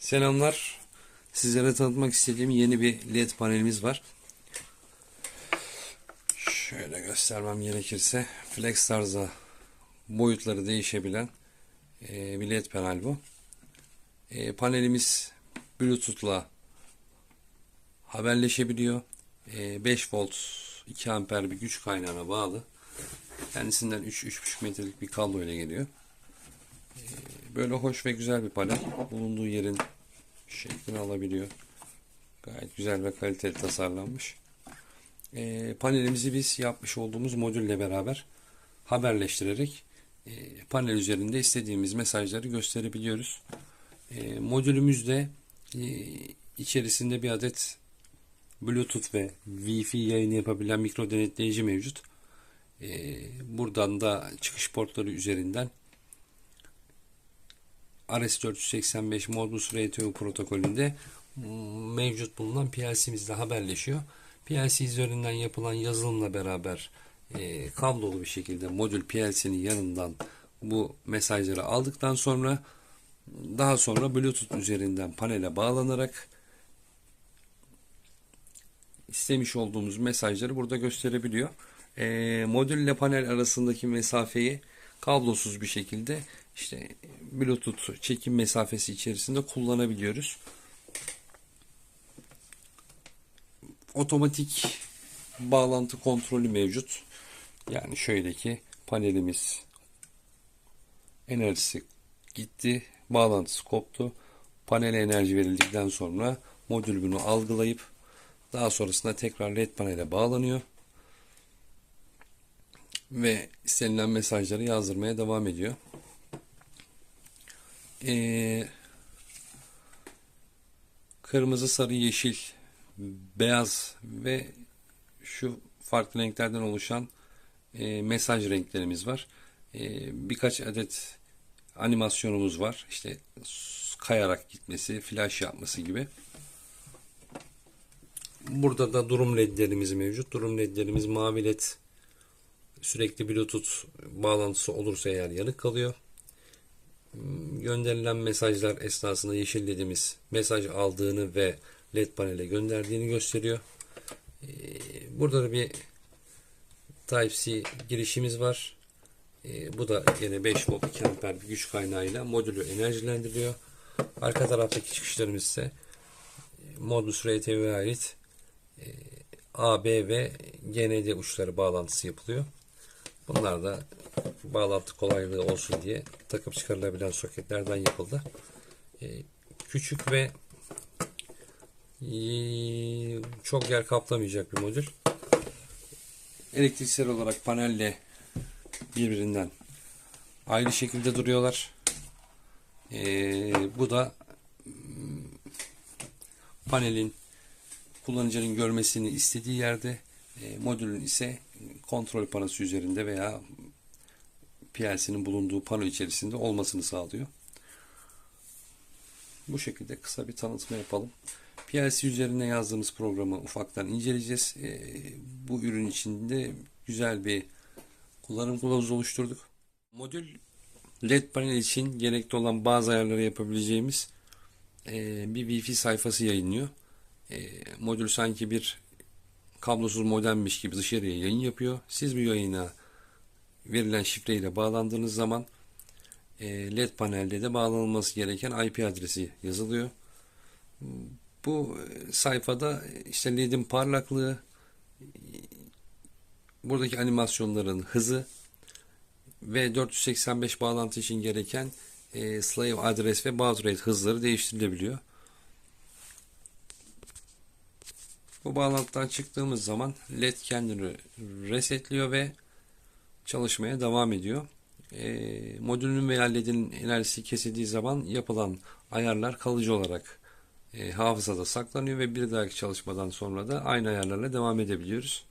Selamlar. Sizlere tanıtmak istediğim yeni bir LED panelimiz var. Şöyle göstermem gerekirse flex tarzda boyutları değişebilen e, bir LED panel bu. E, panelimiz Bluetooth'la haberleşebiliyor. E, 5 volt 2 amper bir güç kaynağına bağlı. Kendisinden 3-3,5 metrelik bir kablo ile geliyor. Böyle hoş ve güzel bir panel. Bulunduğu yerin şeklini alabiliyor. Gayet güzel ve kaliteli tasarlanmış. Ee, panelimizi biz yapmış olduğumuz modülle beraber haberleştirerek e, panel üzerinde istediğimiz mesajları gösterebiliyoruz. E, modülümüzde e, içerisinde bir adet Bluetooth ve Wi-Fi yayını yapabilen mikro denetleyici mevcut. E, buradan da çıkış portları üzerinden RS485 Modbus RTU protokolünde mevcut bulunan PLC'mizle haberleşiyor. PLC üzerinden yapılan yazılımla beraber e, kablolu bir şekilde modül PLC'nin yanından bu mesajları aldıktan sonra daha sonra Bluetooth üzerinden panele bağlanarak istemiş olduğumuz mesajları burada gösterebiliyor. E, modül ile panel arasındaki mesafeyi kablosuz bir şekilde işte Bluetooth çekim mesafesi içerisinde kullanabiliyoruz. Otomatik bağlantı kontrolü mevcut. Yani şöyle ki panelimiz enerjisi gitti, bağlantısı koptu. Panele enerji verildikten sonra modül bunu algılayıp daha sonrasında tekrar led panele bağlanıyor ve istenilen mesajları yazdırmaya devam ediyor. Ee, kırmızı, sarı, yeşil, beyaz ve şu farklı renklerden oluşan e, mesaj renklerimiz var. E, birkaç adet animasyonumuz var. İşte kayarak gitmesi, flash yapması gibi. Burada da durum ledlerimiz mevcut. Durum ledlerimiz mavi led sürekli Bluetooth bağlantısı olursa eğer yanık kalıyor. Gönderilen mesajlar esnasında yeşil dediğimiz mesaj aldığını ve led panele gönderdiğini gösteriyor. Ee, burada da bir Type-C girişimiz var. Ee, bu da yine 5 volt 2 amper bir güç kaynağıyla modülü enerjilendiriyor. Arka taraftaki çıkışlarımız ise e, Modbus RTV'ye ait e, A, B ve GND uçları bağlantısı yapılıyor. Bunlar da bağlantı kolaylığı olsun diye takıp çıkarılabilen soketlerden yapıldı. Ee, küçük ve e, çok yer kaplamayacak bir modül. Elektriksel olarak panelle birbirinden ayrı şekilde duruyorlar. Ee, bu da panelin kullanıcının görmesini istediği yerde e, modülün ise kontrol panosu üzerinde veya PLC'nin bulunduğu pano içerisinde olmasını sağlıyor. Bu şekilde kısa bir tanıtma yapalım. PLC üzerine yazdığımız programı ufaktan inceleyeceğiz. E, bu ürün içinde güzel bir kullanım kılavuzu oluşturduk. Modül LED panel için gerekli olan bazı ayarları yapabileceğimiz e, bir Wi-Fi sayfası yayınlıyor. E, modül sanki bir kablosuz modemmiş gibi dışarıya yayın yapıyor. Siz bu yayına verilen şifreyle bağlandığınız zaman e, LED panelde de bağlanılması gereken IP adresi yazılıyor. Bu e, sayfada işte LED'in parlaklığı, buradaki animasyonların hızı ve 485 bağlantı için gereken e, slave adres ve baud rate hızları değiştirilebiliyor. Bu bağlantıdan çıktığımız zaman led kendini resetliyor ve çalışmaya devam ediyor. E, modülün veya ledin enerjisi kesildiği zaman yapılan ayarlar kalıcı olarak e, hafızada saklanıyor ve bir dahaki çalışmadan sonra da aynı ayarlarla devam edebiliyoruz.